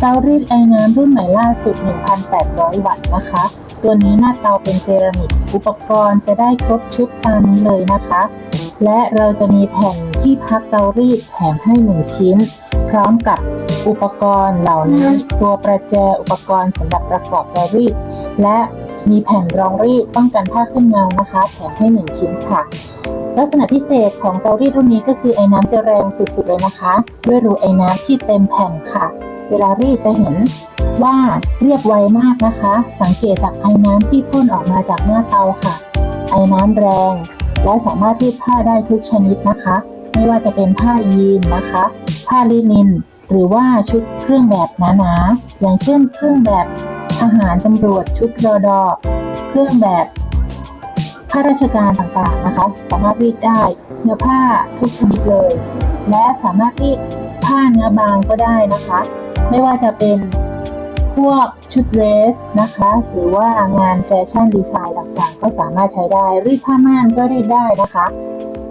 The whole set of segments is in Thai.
เตารีดไอน้ำรุ่นใหม่ล่าสุด 1,800 วัตต์นะคะ ตัวนี้หน้าเตาเป็นเซรามิก อุปกรณ์จะได้ครบชุดตามนี้เลยนะคะ และเราจะมีแผ่นที่พักเตารีดแถมให้ 1 ชิ้น พร้อมกับอุปกรณ์เหล่านี้ ตัวประแจอุปกรณ์สำหรับประกอบเตารีด และมีแผ่นรองรีดป้องกันผ้าขึ้นเงานะคะ แถมให้ 1 ชิ้นค่ะลักษณะพิเศษของเตารีดรุ่นนี้ก็คือไอ้น้ำจะแรงสุดๆเลยนะคะ ด้วยรูไอ้น้ำที่เต็มแผ่นค่ะ เวลารีดจะเห็นว่าเรียบไวมากนะคะ สังเกตจากไอ้น้ำที่พ่นออกมาจากหน้าเตาค่ะ ไอ้น้ำแรง และสามารถรีดผ้าได้ทุกชนิดนะคะ ไม่ว่าจะเป็นผ้ายีนนะคะ ผ้าลินิน หรือว่าชุดเครื่องแบบหนาๆอย่างเช่นเครื่องแบบทหารตำรวจชุดรอดอเครื่องแบบข้าราชการต่างๆนะคะ สามารถรีดได้เนื้อผ้าทุกชนิดเลย และสามารถรีดผ้าเนื้อบางก็ได้นะคะ ไม่ว่าจะเป็นพวกชุดเดรสนะคะ หรือว่างานแฟชั่นดีไซน์ต่างๆ ก็สามารถใช้ได้รีดผ้าม่านก็รีดได้นะคะ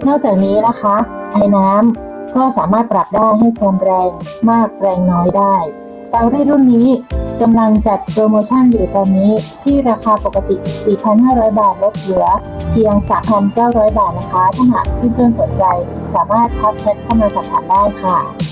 นอกจากนี้นะคะไอ้น้ำก็สามารถปรับได้ให้ความแรงมากแรงน้อยได้เตารีดรุ่นนี้กำลังจัดโปรโมชั่นอยู่ตอนนี้ที่ราคาปกติ 4,500 บาทลดเหลือเพียง 3,900 บาทนะคะ ถ้าหากเพื่อนๆสนใจ สามารถทักแชทเข้ามาสอบถามได้ค่ะ